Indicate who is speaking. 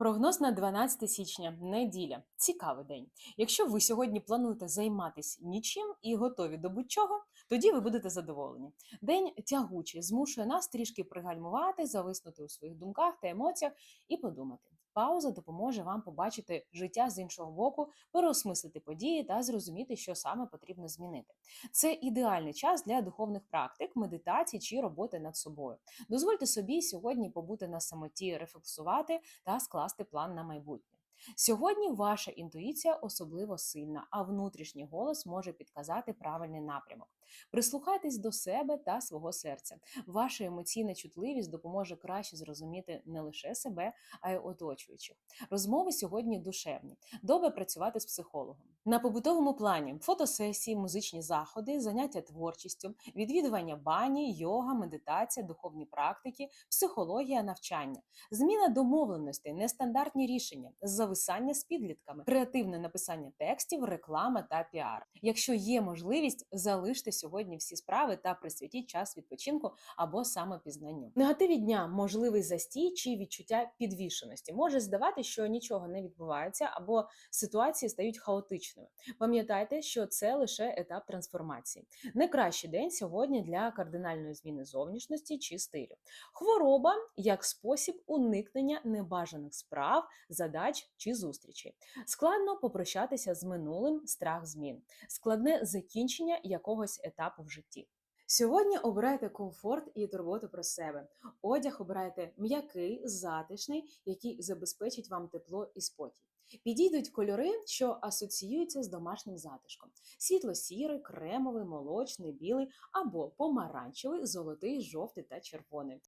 Speaker 1: Прогноз на 12 січня, неділя. Цікавий день. Якщо ви сьогодні плануєте займатися нічим і готові до будь-чого, тоді ви будете задоволені. День тягучий, змушує нас трішки пригальмувати, зависнути у своїх думках та емоціях і подумати. Пауза допоможе вам побачити життя з іншого боку, переосмислити події та зрозуміти, що саме потрібно змінити. Це ідеальний час для духовних практик, медитацій чи роботи над собою. Дозвольте собі сьогодні побути на самоті, рефлексувати та скласти план на майбутнє. Сьогодні ваша інтуїція особливо сильна, а внутрішній голос може підказати правильний напрямок. Прислухайтесь до себе та свого серця. Ваша емоційна чутливість допоможе краще зрозуміти не лише себе, а й оточуючих. Розмови сьогодні душевні. Добре працювати з психологом. На побутовому плані фотосесії, музичні заходи, заняття творчістю, відвідування бані, йога, медитація, духовні практики, психологія, навчання, зміна домовленостей, нестандартні рішення, зависання з підлітками, креативне написання текстів, реклама та піар. Якщо є можливість, залиште сьогодні всі справи та присвятіть час відпочинку або самопізнанню. Негативі дня можливий застій чи відчуття підвішеності. Може здавати, що нічого не відбувається або ситуації стають хаотичними. Пам'ятайте, що це лише етап трансформації. Не кращий день сьогодні для кардинальної зміни зовнішності чи стилю. Хвороба як спосіб уникнення небажаних справ, задач чи зустрічей. Складно попрощатися з минулим страх змін, складне закінчення якогось етапу в житті. Сьогодні обирайте комфорт і турботу про себе. Одяг обирайте м'який, затишний, який забезпечить вам тепло і спокій. Підійдуть кольори, що асоціюються з домашнім затишком: світло-сірий, кремовий, молочний, білий або помаранчевий, золотий, жовтий та червоний.